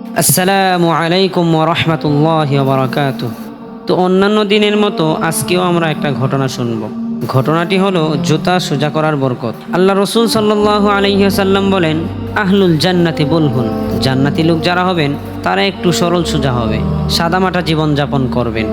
আসসালামু আলাইকুম রহমতুল্লাহ বারাকাতু তো অন্যান্য দিনের মতো আজকেও আমরা একটা ঘটনা শুনব। ঘটনাটি হলো জুতা সোজা করার বরকত। আল্লাহ রসুল সাল্লাহ আলহিহাসাল্লাম বলেন, আহলুল জান্নাতি বুলহুন। জান্নাতি লোক যারা হবেন, তারা একটু সরল সোজা হবে, সাদামাটা জীবনযাপন করবেন।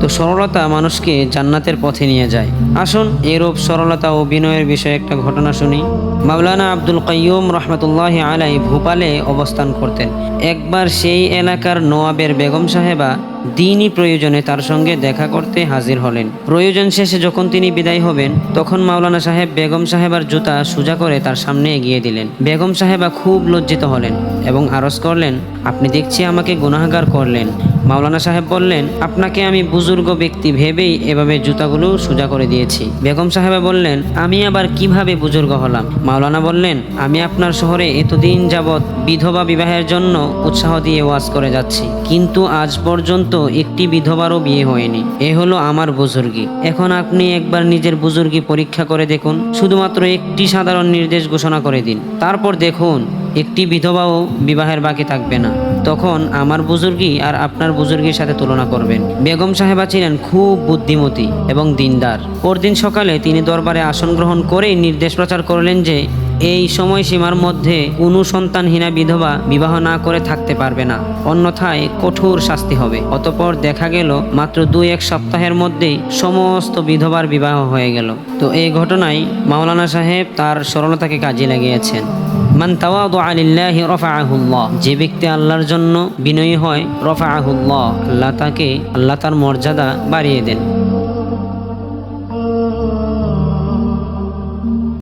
তো সরলতা মানুষকে জান্নাতের পথে নিয়ে যায়। আসুন, এরূপ সরলতা ও বিনয়ের বিষয়ে একটা ঘটনা শুনি। মাওলানা আব্দুল কাইয়ুম রহমতুল্লাহ আলাই ভোপালে অবস্থান করতেন। একবার সেই এলাকার নওয়াবের বেগম সাহেবা দিনই প্রয়োজনে তার সঙ্গে দেখা করতে হাজির হলেন। প্রয়োজন শেষে যখন তিনি বিদায় হবেন, তখন মাওলানা সাহেব বেগম সাহেবার জুতা সোজা করে তার সামনে এগিয়ে দিলেন। বেগম সাহেবা খুব লজ্জিত হলেন। এবং আরজ করলেন, আপনি দেখছি আমাকে গুনাহগার করলেন। মাওলানা সাহেব বললেন, আপনাকে আমি বুজুর্গ ব্যক্তি ভেবেই এভাবে জুতাগুলো সোজা করে দিয়েছি। বেগম সাহেবা বললেন, আমি আবার কীভাবে বুজুর্গ হলাম? মাওলানা বললেন, আমি আপনার শহরে এতদিন যাবৎ বিধবা বিবাহের জন্য উৎসাহ দিয়ে ওয়াজ করে যাচ্ছি, কিন্তু আজ পর্যন্ত একটি বিধবারও বিয়ে হয়নি। এ হলো আমার বুজুর্গি। এখন আপনি একবার নিজের বুজুর্গি পরীক্ষা করে দেখুন। শুধুমাত্র একটি সাধারণ নির্দেশ ঘোষণা করে দিন। তারপর দেখুন একটি বিধবাও বিবাহের বাকি থাকবে না। তখন আমার বুজুর্গি আর আপনার বুজুর্গির সাথে তুলনা করবেন। বেগম সাহেবা ছিলেন খুব বুদ্ধিমতী এবং দিনদার। পরদিন সকালে তিনি দরবারে আসন গ্রহণ করেই নির্দেশ প্রচার করলেন যে, এই সময়সীমার মধ্যে কোনো সন্তানহীনা বিধবা বিবাহ না করে থাকতে পারবে না। অন্যথায় কঠোর শাস্তি হবে। অতপর দেখা গেল, মাত্র দুই এক সপ্তাহের মধ্যেই সমস্ত বিধবার বিবাহ হয়ে গেল। তো এই ঘটনায় মাওলানা সাহেব তার সরলতাকে কাজে লাগিয়েছেন। মান তাওয়াদু আলিল্লাহি রফাআহুল্লাহ। যে ব্যক্তি আল্লাহর জন্য বিনয়ী হয়, রফাআহুল্লাহ, আল্লাহ তাকে, আল্লাহ তার মর্যাদা বাড়িয়ে দেন।